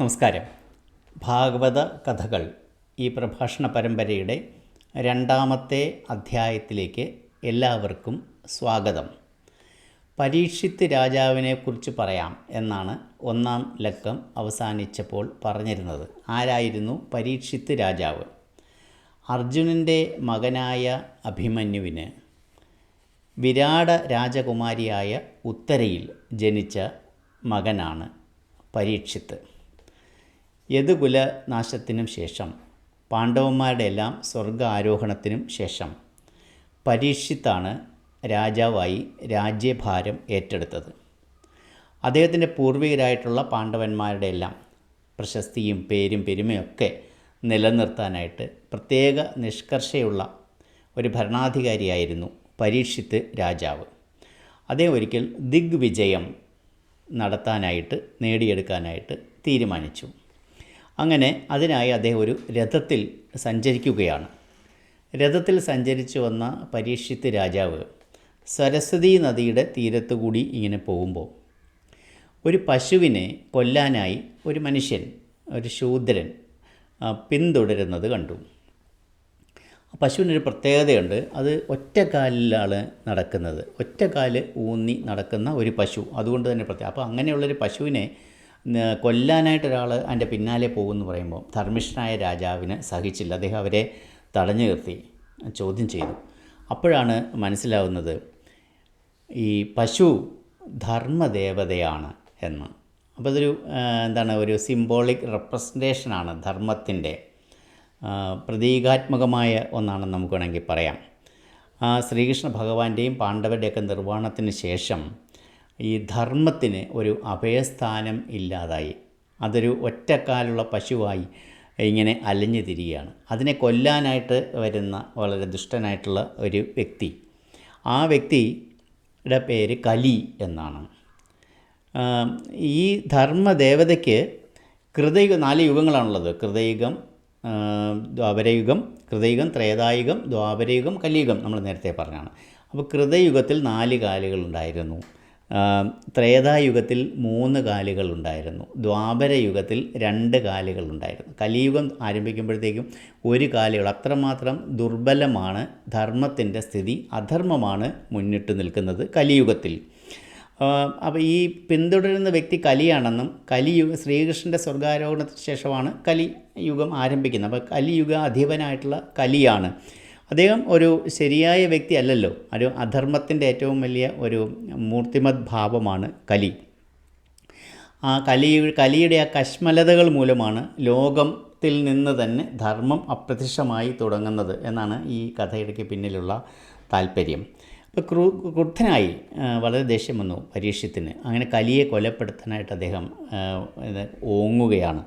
നമസ്കാരം. ഭാഗവത കഥകൾ ഈ പ്രഭാഷണ പരമ്പരയുടെ രണ്ടാമത്തെ അധ്യായത്തിലേക്ക് എല്ലാവർക്കും സ്വാഗതം. പരീക്ഷിത്ത് രാജാവിനെക്കുറിച്ച് പറയാം എന്നാണ് ഒന്നാം ലക്കം അവസാനിച്ചപ്പോൾ പറഞ്ഞിരുന്നത്. ആരായിരുന്നു പരീക്ഷിത്ത് രാജാവ്? അർജുനന്റെ മകനായ അഭിമന്യുവിന്. വിരാട രാജകുമാരിയായ ഉത്തരയിൽ ജനിച്ച മകനാണ് പരീക്ഷിത്ത്. യദുകുലനാശത്തിനും ശേഷം പാണ്ഡവന്മാരുടെ എല്ലാം സ്വർഗ ആരോഹണത്തിനും ശേഷം പരീക്ഷിത്താണ് രാജാവായി രാജ്യഭാരം ഏറ്റെടുത്തത്. അദ്ദേഹത്തിന്റെ പൂർവികരായിട്ടുള്ള പാണ്ഡവന്മാരുടെ എല്ലാം പ്രശസ്തിയും പേരും പെരുമയൊക്കെ നിലനിർത്താനായിട്ട് പ്രത്യേക നിഷ്കർഷയുള്ള ഒരു ഭരണാധികാരിയായിരുന്നു പരീക്ഷിത്ത് രാജാവ്. അദ്ദേഹം ഒരിക്കൽ ദിഗ്വിജയം നടത്താനായിട്ട് നേടിയെടുക്കാനായിട്ട് തീരുമാനിച്ചു. അങ്ങനെ അതിനായി അദ്ദേഹം ഒരു രഥത്തിൽ സഞ്ചരിക്കുകയാണ്. രഥത്തിൽ സഞ്ചരിച്ചു വന്ന പരീക്ഷിത്ത് രാജാവ് സരസ്വതി നദിയുടെ തീരത്തു കൂടി ഇങ്ങനെ പോകുമ്പോൾ ഒരു പശുവിനെ കൊല്ലാനായി ഒരു മനുഷ്യൻ ഒരു ശൂദ്രൻ പിന്തുടരുന്നത് കണ്ടു. പശുവിനൊരു പ്രത്യേകതയുണ്ട്. അത് ഒറ്റക്കാലിലാണ് നടക്കുന്നത്. ഒറ്റക്കാൽ ഊന്നി നടക്കുന്ന ഒരു പശു. അതുകൊണ്ട് തന്നെ പ്രത്യേകം. അപ്പോൾ അങ്ങനെയുള്ളൊരു പശുവിനെ കൊല്ലാനായിട്ട് ഒരാൾ അതിന്റെ പിന്നാലെ പോകുമെന്ന് പറയുമ്പോൾ ധർമ്മിഷ്ഠനായ രാജാവിന് സഹിച്ചില്ല. അദ്ദേഹം അവരെ തടഞ്ഞു നിർത്തി ചോദ്യം ചെയ്തു. അപ്പോഴാണ് മനസ്സിലാവുന്നത് ഈ പശു ധർമ്മദേവതയാണ് എന്ന്. അപ്പോൾ അതൊരു എന്താണ് ഒരു സിംബോളിക് റെപ്രസെന്റേഷനാണ് ധർമ്മത്തിന്റെ പ്രതീകാത്മകമായ ഒന്നാണെന്ന് നമുക്ക് വേണമെങ്കിൽ പറയാം. ശ്രീകൃഷ്ണ ഭഗവാന്റെയും പാണ്ഡവരുടെയൊക്കെ നിർവാണത്തിന് ശേഷം ഈ ധർമ്മത്തിന് ഒരു അഭയസ്ഥാനം ഇല്ലാതായി. അതൊരു ഒറ്റക്കാലുള്ള പശുവായി ഇങ്ങനെ അലഞ്ഞു തിരിയുകയാണ്. അതിനെ കൊല്ലാനായിട്ട് വരുന്ന വളരെ ദുഷ്ടനായിട്ടുള്ള ഒരു വ്യക്തി. ആ വ്യക്തിയുടെ പേര് കലി എന്നാണ്. ഈ ധർമ്മദേവതയ്ക്ക് കൃതയുഗം നാല് യുഗങ്ങളാണുള്ളത്. കൃതയുഗം ദ്വാപരയുഗം കൃതയുഗം ത്രേതായുഗം ദ്വാപരയുഗം കലിയുഗം നമ്മൾ നേരത്തെ പറഞ്ഞാണ്. അപ്പോൾ കൃതയുഗത്തിൽ നാല് കാലുകളുണ്ടായിരുന്നു. ത്രേതായുഗത്തിൽ മൂന്ന് കാലുകളുണ്ടായിരുന്നു. ദ്വാപരയുഗത്തിൽ രണ്ട് കാലുകളുണ്ടായിരുന്നു. കലിയുഗം ആരംഭിക്കുമ്പോഴത്തേക്കും ഒരു കാലുകൾ. അത്രമാത്രം ദുർബലമാണ് ധർമ്മത്തിന്റെ സ്ഥിതി അധർമ്മമാണ് മുന്നിട്ട് നിൽക്കുന്നത് കലിയുഗത്തിൽ. അപ്പോൾ ഈ പിന്തുടരുന്ന വ്യക്തി കലിയാണെന്നും കലിയുഗ ശ്രീകൃഷ്ണന്റെ സ്വർഗാരോഹണത്തിന് ശേഷമാണ് കലിയുഗം ആരംഭിക്കുന്നത്. അപ്പോൾ കലിയുഗ അധിപനായിട്ടുള്ള കലിയാണ്. അദ്ദേഹം ഒരു ശരിയായ വ്യക്തി അല്ലല്ലോ. ഒരു അധർമ്മത്തിന്റെ ഏറ്റവും വലിയ ഒരു മൂർത്തിമത് ഭാവമാണ് കലി. ആ കലി കലിയുടെ ആ കശ്മലതകൾ മൂലമാണ് ലോകത്തിൽ നിന്ന് തന്നെ ധർമ്മം അപ്രത്യക്ഷമായി തുടങ്ങുന്നത് എന്നാണ് ഈ കഥയുടെ പിന്നിലുള്ള താല്പര്യം. അപ്പോൾ ക്രൂ ക്രുദ്ധനായി വളരെ ദേഷ്യം വന്നു പരീക്ഷത്തിന് അങ്ങനെ കലിയെ കൊലപ്പെടുത്താനായിട്ട് അദ്ദേഹം ഓങ്ങുകയാണ്.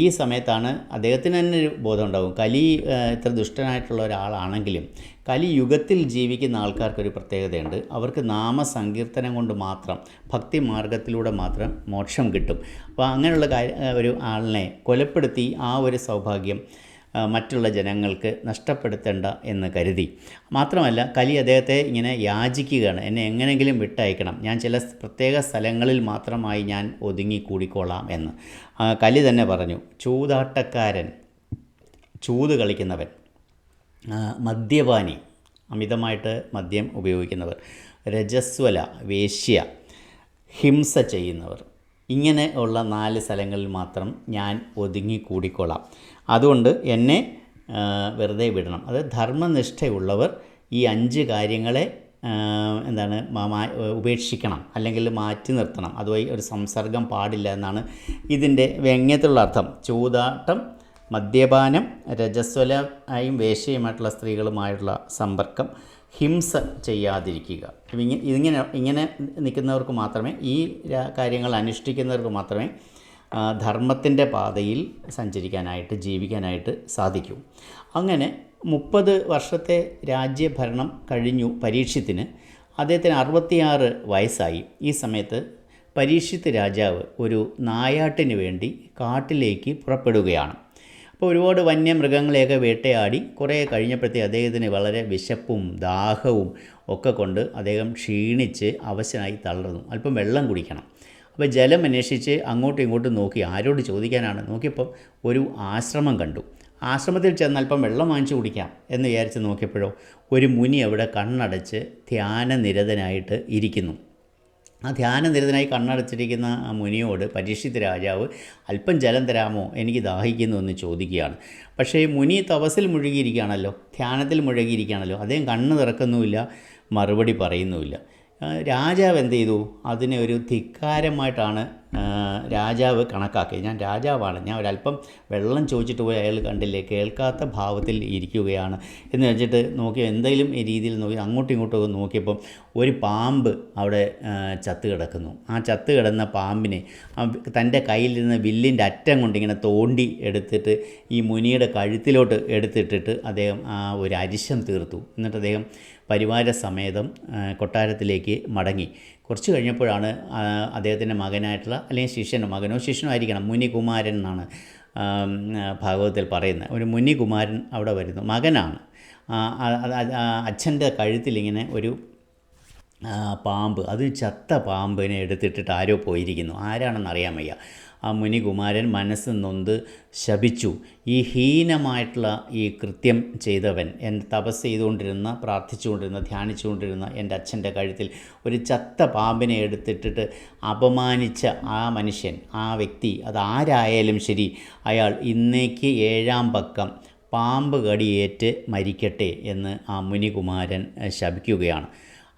ഈ സമയത്താണ് അദ്ദേഹത്തിന് തന്നെ ഒരു ബോധം ഉണ്ടാകും കലി ഇത്ര ദുഷ്ടനായിട്ടുള്ള ഒരാളാണെങ്കിലും കലി യുഗത്തിൽ ജീവിക്കുന്ന ആൾക്കാർക്കൊരു പ്രത്യേകതയുണ്ട്. അവർക്ക് നാമസങ്കീർത്തനം കൊണ്ട് മാത്രം ഭക്തി മാർഗത്തിലൂടെ മാത്രം മോക്ഷം കിട്ടും. അപ്പോൾ അങ്ങനെയുള്ള ഒരു ആളിനെ കൊലപ്പെടുത്തി ആ ഒരു സൗഭാഗ്യം മറ്റുള്ള ജനങ്ങൾക്ക് നഷ്ടപ്പെടുത്തേണ്ട എന്ന് കരുതി. മാത്രമല്ല കലി അദ്ദേഹത്തെ ഇങ്ങനെ യാചിക്കുകയാണ്. എന്നെ എങ്ങനെയെങ്കിലും വിട്ടയക്കണം. ഞാൻ ചില പ്രത്യേക സ്ഥലങ്ങളിൽ മാത്രമായി ഞാൻ ഒതുങ്ങി കൂടിക്കോളാം എന്ന്. കലി തന്നെ പറഞ്ഞു ചൂതാട്ടക്കാരൻ ചൂത് കളിക്കുന്നവൻ മദ്യപാനി അമിതമായിട്ട് മദ്യം ഉപയോഗിക്കുന്നവർ രജസ്വല വേശ്യ ഹിംസ ചെയ്യുന്നവർ ഇങ്ങനെ ഉള്ള നാല് സ്ഥലങ്ങളിൽ മാത്രം ഞാൻ ഒതുങ്ങി കൂടിക്കൊള്ളാം അതുകൊണ്ട് എന്നെ വെറുതെ വിടണം. അത് ധർമ്മനിഷ്ഠയുള്ളവർ ഈ അഞ്ച് കാര്യങ്ങളെ എന്താണ് ഉപേക്ഷിക്കണം അല്ലെങ്കിൽ മാറ്റി നിർത്തണം. അതുവഴി ഒരു സംസർഗം പാടില്ല എന്നാണ് ഇതിന്റെ വ്യംഗ്യത്തിലുള്ള അർത്ഥം. ചൂതാട്ടം മദ്യപാനം രജസ്വലയും വേശ്യയുമായിട്ടുള്ള സ്ത്രീകളുമായിട്ടുള്ള സമ്പർക്കം ഹിംസ ചെയ്യാതിരിക്കുക. ഇങ്ങനെ ഇങ്ങനെ നിൽക്കുന്നവർക്ക് മാത്രമേ ഈ കാര്യങ്ങൾ അനുഷ്ഠിക്കുന്നവർക്ക് മാത്രമേ ധർമ്മത്തിന്റെ പാതയിൽ സഞ്ചരിക്കാനായിട്ട് ജീവിക്കാനായിട്ട് സാധിക്കൂ. അങ്ങനെ മുപ്പത് വർഷത്തെ രാജ്യഭരണം കഴിഞ്ഞു പരീക്ഷത്തിന് അദ്ദേഹത്തിന് അറുപത്തിയാറ് വയസ്സായി. ഈ സമയത്ത് പരീക്ഷിത്ത് രാജാവ് ഒരു നായാട്ടിന് വേണ്ടി കാട്ടിലേക്ക് പുറപ്പെടുകയാണ്. അപ്പോൾ ഒരുപാട് വന്യമൃഗങ്ങളെയൊക്കെ വേട്ടയാടി. കുറേ കഴിഞ്ഞപ്പോഴത്തേ അദ്ദേഹത്തിന് വളരെ വിശപ്പും ദാഹവും ഒക്കെ കൊണ്ട് അദ്ദേഹം ക്ഷീണിച്ച് അവശനായി തളർന്നു. അല്പം വെള്ളം കുടിക്കണം. അപ്പോൾ ജലം അന്വേഷിച്ച് അങ്ങോട്ടും ഇങ്ങോട്ടും നോക്കി ആരോട് ചോദിക്കാനാണ്. നോക്കിയപ്പോൾ ഒരു ആശ്രമം കണ്ടു. ആശ്രമത്തിൽ ചെന്ന് അല്പം വെള്ളം വാങ്ങിച്ചു കുടിക്കാം എന്ന് വിചാരിച്ച് നോക്കിയപ്പോഴോ ഒരു മുനി അവിടെ കണ്ണടച്ച് ധ്യാനനിരതനായിട്ട് ഇരിക്കുന്നു. ആ ധ്യാനനിരതനായി കണ്ണടച്ചിരിക്കുന്ന ആ മുനിയോട് പരീക്ഷിത് രാജാവ് അല്പം ജലം തരാമോ? എനിക്ക് ദാഹിക്കുന്നു എന്ന് ചോദിക്കുകയാണ്. പക്ഷേ മുനി തപസ്സിൽ മുഴുകിയിരിക്കുകയാണല്ലോ ധ്യാനത്തിൽ മുഴുകിയിരിക്കുകയാണല്ലോ അദ്ദേഹം കണ്ണ് തുറക്കുന്നുമില്ല മറുപടി പറയുന്നുമില്ല. രാജാവ് എന്ത് ചെയ്തു? അതിനെ ഒരു ധിക്കാരമായിട്ടാണ് രാജാവ് കണക്കാക്കി. ഞാൻ രാജാവാണ്. ഞാൻ ഒരല്പം വെള്ളം ചോദിച്ചിട്ട് പോയി അയാൾ കണ്ടില്ലേ? കേൾക്കാത്ത ഭാവത്തിൽ ഇരിക്കുകയാണ്. എന്ന് വെച്ചിട്ട് നോക്കി എന്തെങ്കിലും രീതിയിൽ നോക്കി അങ്ങോട്ടും ഇങ്ങോട്ടും നോക്കിയപ്പം ഒരു പാമ്പ് അവിടെ ചത്ത് കിടക്കുന്നു. ആ ചത്ത് കിടന്ന പാമ്പിനെ തന്റെ കയ്യിൽ നിന്ന് വില്ലിന്റെ അറ്റം കൊണ്ട് ഇങ്ങനെ തോണ്ടി എടുത്തിട്ട് ഈ മുനിയുടെ കഴുത്തിലോട്ട് എടുത്തിട്ടിട്ട് അദ്ദേഹം ആ ഒരു അരിശം തീർത്തു. എന്നിട്ട് അദ്ദേഹം പരിവാര സമേതം കൊട്ടാരത്തിലേക്ക് മടങ്ങി. കുറച്ച് കഴിഞ്ഞപ്പോഴാണ് അദ്ദേഹത്തിന്റെ മകനായിട്ടുള്ള അല്ലെങ്കിൽ ശിഷ്യനോ മകനോ ശിഷ്യനോ ആയിരിക്കണം മുനികുമാരൻ എന്നാണ് ഭാഗവതത്തിൽ പറയുന്നത്. ഒരു മുനികുമാരൻ അവിടെ വരുന്നു. മകനാണ്. അച്ഛന്റെ കഴുത്തിലിങ്ങനെ ഒരു പാമ്പ് അത് ചത്ത പാമ്പിനെ എടുത്തിട്ടിട്ട് ആരോ പോയിരിക്കുന്നു. ആരാണെന്ന് അറിയാൻ വയ്യ. ആ മുനികുമാരൻ മനസ്സ് നൊന്ത് ശപിച്ചു. ഈ ഹീനമായിട്ടുള്ള ഈ കൃത്യം ചെയ്തവൻ എൻ തപസ് ചെയ്തുകൊണ്ടിരുന്ന പ്രാർത്ഥിച്ചുകൊണ്ടിരുന്ന ധ്യാനിച്ചുകൊണ്ടിരുന്ന എന്റെ അച്ഛന്റെ കഴുത്തിൽ ഒരു ചത്ത പാമ്പിനെ എടുത്തിട്ടിട്ട് അപമാനിച്ച ആ മനുഷ്യൻ ആ വ്യക്തി അതാരായാലും ശരി അയാൾ ഇന്നേക്ക് ഏഴാം പക്കം പാമ്പ് കടിയേറ്റ് മരിക്കട്ടെ എന്ന് ആ മുനികുമാരൻ ശപിക്കുകയാണ്.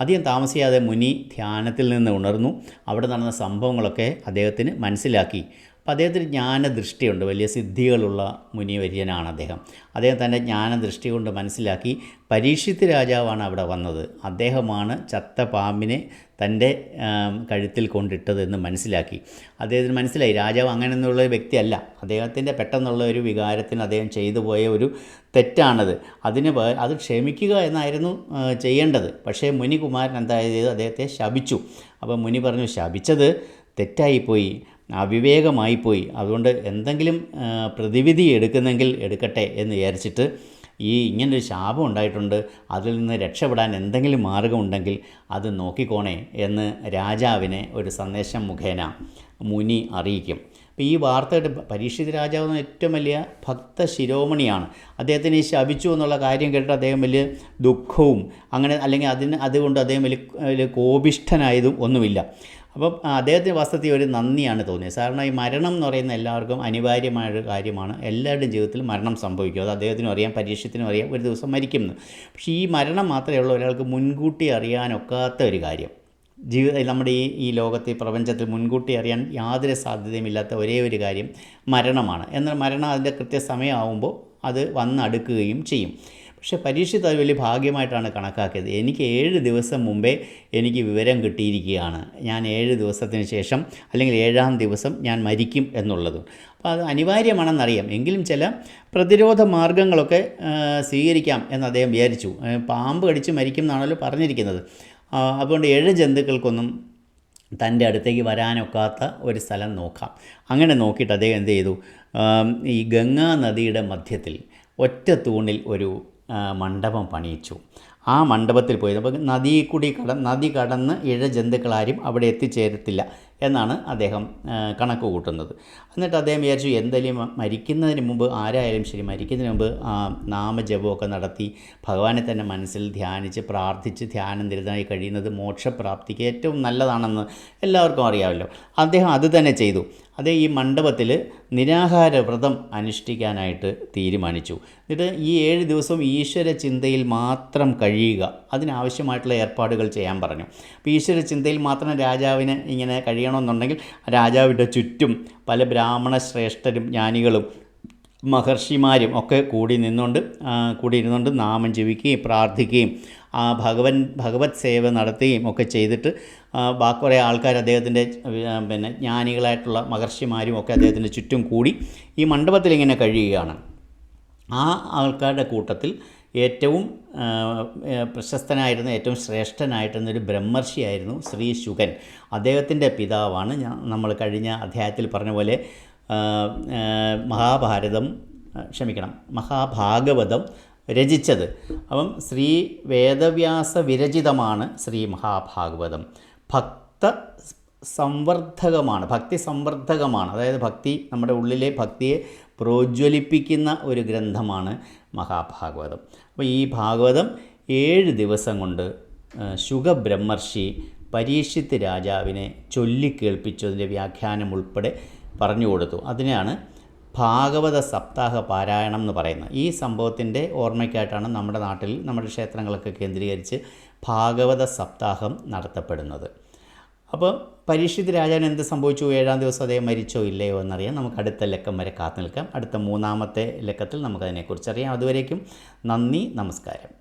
അധികം താമസിയാതെ മുനി ധ്യാനത്തിൽ നിന്ന് ഉണർന്നു. അവിടെ നടന്ന സംഭവങ്ങളൊക്കെ അദ്ദേഹത്തിന് മനസ്സിലാക്കി. അദ്ദേഹത്തിന് ജ്ഞാനദൃഷ്ടിയുണ്ട്. വലിയ സിദ്ധികളുള്ള മുനിവര്യനാണ് അദ്ദേഹം. അദ്ദേഹം തന്റെ ജ്ഞാനദൃഷ്ടി കൊണ്ട് മനസ്സിലാക്കി പരീക്ഷിത്ത് രാജാവാണ് അവിടെ വന്നത്. അദ്ദേഹമാണ് ചത്ത പാമ്പിനെ തന്റെ കഴുത്തിൽ കൊണ്ടിട്ടതെന്ന് മനസ്സിലാക്കി. അദ്ദേഹത്തിന് മനസ്സിലായി രാജാവ് അങ്ങനെ എന്നുള്ള ഒരു വ്യക്തിയല്ല. അദ്ദേഹത്തിന്റെ പെട്ടെന്നുള്ള ഒരു വികാരത്തിന് അദ്ദേഹം ചെയ്തു പോയ ഒരു തെറ്റാണത്. അതിന് അത് ക്ഷമിക്കുക എന്നായിരുന്നു ചെയ്യേണ്ടത്. പക്ഷേ മുനികുമാരൻ എന്തായത് അദ്ദേഹത്തെ ശപിച്ചു. അപ്പോൾ മുനി പറഞ്ഞു ശപിച്ചത് തെറ്റായിപ്പോയി. അവിവേകമായിപ്പോയി. അതുകൊണ്ട് എന്തെങ്കിലും പ്രതിവിധി എടുക്കുന്നെങ്കിൽ എടുക്കട്ടെ എന്ന് വിചാരിച്ചിട്ട് ഈ ഇങ്ങനൊരു ശാപം ഉണ്ടായിട്ടുണ്ട്. അതിൽ നിന്ന് രക്ഷപ്പെടാൻ എന്തെങ്കിലും മാർഗമുണ്ടെങ്കിൽ അത് നോക്കിക്കോണേ എന്ന് രാജാവിനെ ഒരു സന്ദേശം മുഖേന മുനി അറിയിക്കും. അപ്പോൾ ഈ വാർത്തയുടെ പരീക്ഷിത രാജാവ് ഏറ്റവും വലിയ ഭക്ത ശിരോമണിയാണ്. അദ്ദേഹത്തിന് ശപിച്ചു എന്നുള്ള കാര്യം കേട്ടിട്ട് അദ്ദേഹം വലിയ ദുഃഖവും അങ്ങനെ അല്ലെങ്കിൽ അതിന് അതുകൊണ്ട് അദ്ദേഹം വലിയ വലിയ കോപിഷ്ഠനായതും ഒന്നുമില്ല. അപ്പം അദ്ദേഹത്തിന് വസ്തുത്തിൽ ഒരു നന്ദിയാണ് തോന്നിയത്. കാരണം ഈ മരണം എന്ന് പറയുന്ന എല്ലാവർക്കും അനിവാര്യമായൊരു കാര്യമാണ്. എല്ലാവരുടെയും ജീവിതത്തിൽ മരണം സംഭവിക്കും. അത് അദ്ദേഹത്തിനും അറിയാം പരീക്ഷത്തിനും അറിയാം. ഒരു ദിവസം മരിക്കുമെന്ന് പക്ഷേ ഈ മരണം മാത്രമേ ഉള്ളൂ. ഒരാൾക്ക് മുൻകൂട്ടി അറിയാനൊക്കാത്ത ഒരു കാര്യം. ജീവിത നമ്മുടെ ഈ ഈ ലോകത്തെ പ്രപഞ്ചത്തിൽ മുൻകൂട്ടി അറിയാൻ യാതൊരു സാധ്യതയുമില്ലാത്ത ഒരേ ഒരു കാര്യം മരണമാണ്. എന്നാൽ മരണം അതിന്റെ കൃത്യസമയമാകുമ്പോൾ അത് വന്നടുക്കുകയും ചെയ്യും. പക്ഷേ പരീക്ഷിത് അത് വലിയ ഭാഗ്യമായിട്ടാണ് കണക്കാക്കിയത്. എനിക്ക് ഏഴ് ദിവസം മുമ്പേ എനിക്ക് വിവരം കിട്ടിയിരിക്കുകയാണ്. ഞാൻ ഏഴ് ദിവസത്തിന് ശേഷം അല്ലെങ്കിൽ ഏഴാം ദിവസം ഞാൻ മരിക്കും എന്നുള്ളത്. അപ്പോൾ അത് അനിവാര്യമാണെന്നറിയാം. എങ്കിലും ചില പ്രതിരോധ മാർഗങ്ങളൊക്കെ സ്വീകരിക്കാം എന്ന് അദ്ദേഹം വിചാരിച്ചു. പാമ്പ് കടിച്ച് മരിക്കും എന്നാണല്ലോ പറഞ്ഞിരിക്കുന്നത്. അതുകൊണ്ട് ഏഴ് ജന്തുക്കൾക്കൊന്നും തന്റെ അടുത്തേക്ക് വരാനൊക്കാത്ത ഒരു സ്ഥലം നോക്കാം. അങ്ങനെ നോക്കിയിട്ട് അദ്ദേഹം എന്ത് ചെയ്തു? ഈ ഗംഗാ നദിയുടെ മധ്യത്തിൽ ഒറ്റ തൂണിൽ ഒരു മണ്ഡപം പണിയിച്ചു. ആ മണ്ഡപത്തിൽ പോയത് അപ്പോൾ നദി കൂടി കട നദി കടന്ന് ഇഴ ജന്തുക്കളാരും അവിടെ എത്തിച്ചേരത്തില്ല. എന്നാണ് അദ്ദേഹം കണക്ക് കൂട്ടുന്നത്. എന്നിട്ട് അദ്ദേഹം വിചാരിച്ചു എന്തെങ്കിലും മരിക്കുന്നതിന് മുമ്പ് ആരായാലും ശരി മരിക്കുന്നതിന് മുമ്പ് നാമജപമൊക്കെ നടത്തി ഭഗവാനെ തന്നെ മനസ്സിൽ ധ്യാനിച്ച് പ്രാർത്ഥിച്ച് ധ്യാനം നിരതനായി കഴിയുന്നത് മോക്ഷപ്രാപ്തിക്ക് ഏറ്റവും നല്ലതാണെന്ന് എല്ലാവർക്കും അറിയാമല്ലോ. അദ്ദേഹം അത് തന്നെ ചെയ്തു. അതേ ഈ മണ്ഡപത്തിൽ നിരാഹാര വ്രതം അനുഷ്ഠിക്കാനായിട്ട് തീരുമാനിച്ചു. എന്നിട്ട് ഈ ഏഴ് ദിവസം ഈശ്വര ചിന്തയിൽ മാത്രം കഴിയുക അതിനാവശ്യമായിട്ടുള്ള ഏർപ്പാടുകൾ ചെയ്യാൻ പറഞ്ഞു. അപ്പോൾ ഈശ്വര ചിന്തയിൽ മാത്രം രാജാവിന് ഇങ്ങനെ കഴിയണമെന്നുണ്ടെങ്കിൽ രാജാവിന്റെ ചുറ്റും പല ബ്രാഹ്മണ ശ്രേഷ്ഠരും ജ്ഞാനികളും മഹർഷിമാരും ഒക്കെ കൂടി നിന്നുകൊണ്ട് കൂടി ഇരുന്നുകൊണ്ട് നാമം ജപിക്കുകയും പ്രാർത്ഥിക്കുകയും ആ ഭഗവൻ ഭഗവത് സേവ നടത്തുകയും ഒക്കെ ചെയ്തിട്ട് ബാക്കി കുറേ ആൾക്കാർ അദ്ദേഹത്തിന്റെ പിന്നെ ജ്ഞാനികളായിട്ടുള്ള മഹർഷിമാരും ഒക്കെ അദ്ദേഹത്തിന്റെ ചുറ്റും കൂടി ഈ മണ്ഡപത്തിൽ ഇങ്ങനെ കഴിയുകയാണ്. ആ ആൾക്കാരുടെ കൂട്ടത്തിൽ ഏറ്റവും പ്രശസ്തനായിരുന്ന ഏറ്റവും ശ്രേഷ്ഠനായിരുന്ന ബ്രഹ്മർഷിയായിരുന്നു ശ്രീ ശുഗൻ. അദ്ദേഹത്തിന്റെ പിതാവാണ് ഞാൻ നമ്മൾ കഴിഞ്ഞ അധ്യായത്തിൽ പറഞ്ഞ പോലെ മഹാഭാരതം ക്ഷമിക്കണം മഹാഭാഗവതം രചിച്ചത്. അപ്പം ശ്രീ വേദവ്യാസ വിരചിതമാണ് ശ്രീ മഹാഭാഗവതം. ഭക്ത സംവർദ്ധകമാണ് ഭക്തി സംവർദ്ധകമാണ്. അതായത് ഭക്തി നമ്മുടെ ഉള്ളിലെ ഭക്തിയെ പ്രോജ്വലിപ്പിക്കുന്ന ഒരു ഗ്രന്ഥമാണ് മഹാഭാഗവതം. അപ്പോൾ ഈ ഭാഗവതം ഏഴ് ദിവസം കൊണ്ട് ശുഖബ്രഹ്മർഷി പരീക്ഷിത്ത് രാജാവിനെ ചൊല്ലിക്കേൾപ്പിച്ചു അതിന്റെ വ്യാഖ്യാനം ഉൾപ്പെടെ പറഞ്ഞു കൊടുത്തു. അതിനെയാണ് ഭാഗവത സപ്താഹ പാരായണം എന്ന് പറയുന്നത്. ഈ സംഭവത്തിന്റെ ഓർമ്മയ്ക്കായിട്ടാണ് നമ്മുടെ നാട്ടിൽ നമ്മുടെ ക്ഷേത്രങ്ങളൊക്കെ കേന്ദ്രീകരിച്ച് ഭാഗവത സപ്താഹം നടത്തപ്പെടുന്നത്. അപ്പോൾ പരീക്ഷിത് രാജാവിന് എന്ത് സംഭവിച്ചു? ഏഴാം ദിവസം അദ്ദേഹം മരിച്ചോ ഇല്ലയോ എന്നറിയാം. നമുക്ക് അടുത്ത ലക്കം വരെ കാത്തു നിൽക്കാം. അടുത്ത മൂന്നാമത്തെ ലക്കത്തിൽ നമുക്കതിനെക്കുറിച്ച് അറിയാം അതുവരേക്കും നന്ദി നമസ്കാരം.